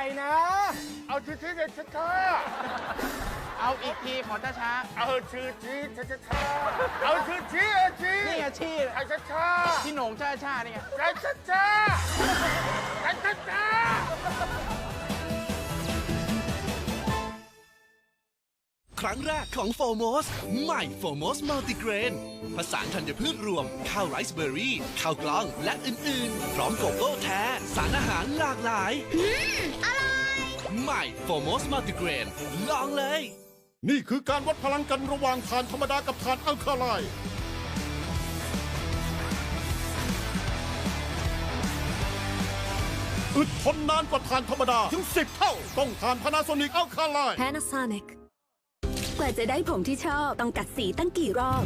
อะไรนะ เอาชื่อที่เด็กช้าเอาอีกทีขอช้าๆเอาชื่อที่ช้าๆเอาชื่อที่เอาชื่อๆนี่ไงชี่ไอ้ช้าพี่โหน่งช้าช้าๆนี่ไงๆไอ้ช้าๆไรั้งแรกของโฟโมสใหม่โฟโมสมัลติเกรนผสานธัญพืชรวม ข้าวไรซ์เบอร์รี่ ข้าวกล้องและอื่น ๆ พร้อมโกโก้แท้ สารอาหารหลากหลายอร่อยใหม่โฟโมสมัลติเกรนลองเลย นี่คือการวัดพลังกันระหว่างถ่านธรรมดากับถ่านอัลคาไลน์อึดทนนานกว่าถ่านธรรมดา ถึง 10 เท่า ต้องถ่านพานาโซนิกอัลคาไลน์ Panasonic กว่าจะได้ผมที่ชอบต้องกัดสีตั้งกี่รอบ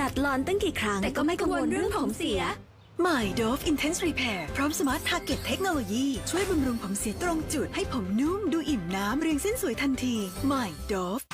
ดัดลอนตั้งกี่ครั้งแต่ก็ไม่กังวลเรื่องผมเสียใหม่ Dove Intense Repair พร้อม Smart Target เทคโนโลยีช่วยบำรุงผมเสียตรงจุดให้ผมนุ่มดูอิ่มน้ำเรียงเส้นสวยทันทีใหม่ Dove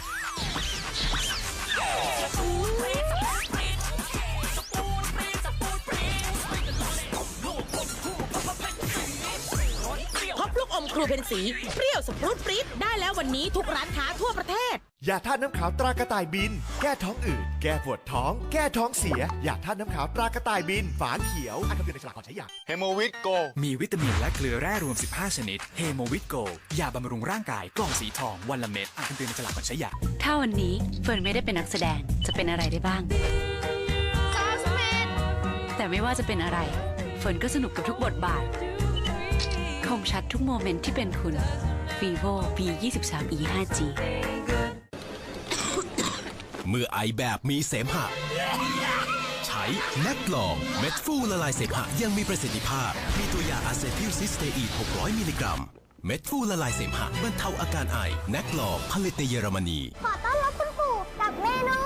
ครูเป็นสีเปรี้ยวสปรุตปรี๊ดได้แล้ววันนี้ทุกร้านค้าทั่วประเทศ ยาธาตุน้ำขาวตรากระต่ายบิน แก้ท้องอืดแก้ปวดท้อง แก้ท้องเสีย ยาธาตุน้ำขาวตรากระต่ายบิน ฝาเขียวอ่านคำเตือนในฉลากก่อนใช้ยาเฮโมวิตโก มีวิตามินและเกลือแร่รวม 15 ชนิดเฮโมวิตโกยาบำรุงร่างกายกล่องสีทองวันละเม็ดอ่านคำเตือนในฉลากก่อนใช้ยาถ้าวันนี้เฟิร์นไม่ได้เป็นนักแสดงจะเป็นอะไรได้บ้างแต่ไม่ว่าจะเป็นอะไรเฟิร์นก็สนุกกับทุกบทบาท คมชัดทุกโมเมนต์ที่เป็นคุณ vivo v 2 3 e 5 g เมื่อไอแบบมีเสมหะ ใช้แนกลองเม็ดฟูละลายเสมหะยังมีประสิทธิภาพ มีตัวยาอะเซทิลซิสเตอีน600 มิลลิกรัม เม็ดฟูละลายเสมหะบรรเทาอาการไอแนกลองผลิตในเยอรมนี ขอต้อนรับคุณปู่กับเมนู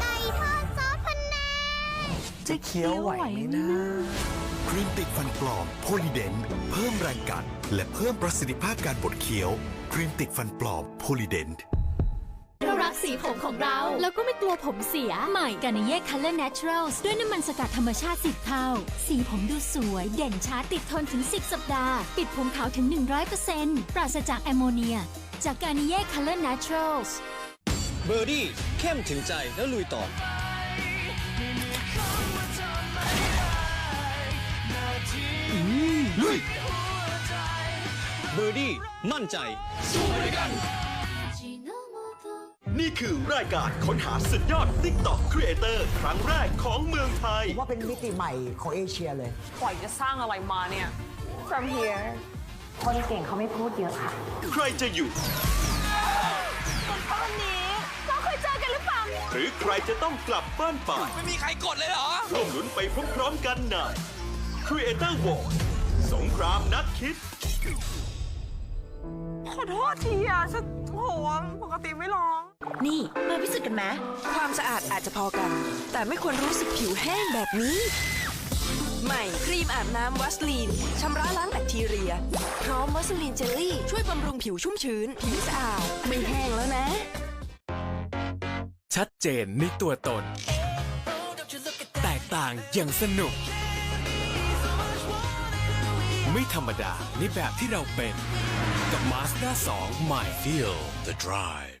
ไก่ทอดซอสพะแนงจะเคี้ยวไหวไหมนะ ครีมติดฟันปลอมโพลีเดนเพิ่มแรงกัด และเพิ่มประสิทธิภาพการบดเคี้ยว ครีมติดฟันปลอมโพลีเดนเรารักสีผมของเรา แล้วก็ไม่กลัวผมเสีย ใหม่กานิเย่ Color Naturals ด้วยน้ำมันสกัดธรรมชาติ10เท่า สีผมดูสวย เด่นช้าติดทนถึง 10 สัปดาห์ ปิดผมขาวถึง 100%ปราศจากแอมโมเนีย จากกานิเย่ Color Naturals เบอร์ดี้เข้มถึงใจแล้วลุยต่อ เบอร์ดี้มั่นใจนี่คือรายการค้นหาสุดยอด TikTok Creator ครั้งแรกของเมืองไทย ว่าเป็นมิติใหม่ของเอเชียเลย ปล่อยจะสร้างอะไรมาเนี่ย from here คนเก่งเขาไม่พูดเยอะค่ะ ใครจะอยู่ตอนนี้เราเคยเจอกันหรือเปล่า หรือใครจะต้องกลับบ้านไป ไม่มีใครกดเลยเหรอร่วมลุ้นไปพร้อมๆกันใน Creator War สงครามนักคิด ขอโทษทีอะฉันโอ้โหปกติไม่ร้อง นี่มาพิสูจน์กันไหมความสะอาดอาจจะพอกัน แต่ไม่ควรรู้สึกผิวแห้งแบบนี้ ใหม่ครีมอาบน้ำวัสลีนชำระล้างแบคทีเรีย พร้อมวัสลีนเจลลี่ ช่วยบำรุงผิวชุ่มชื้น ผิวสะอาด ไม่แห้งแล้วนะ ชัดเจนในตัวตน แตกต่างอย่างสนุก ไม่ธรรมดาในแบบที่เราเป็น กับ Mazda 2ใหม่ Feel the drive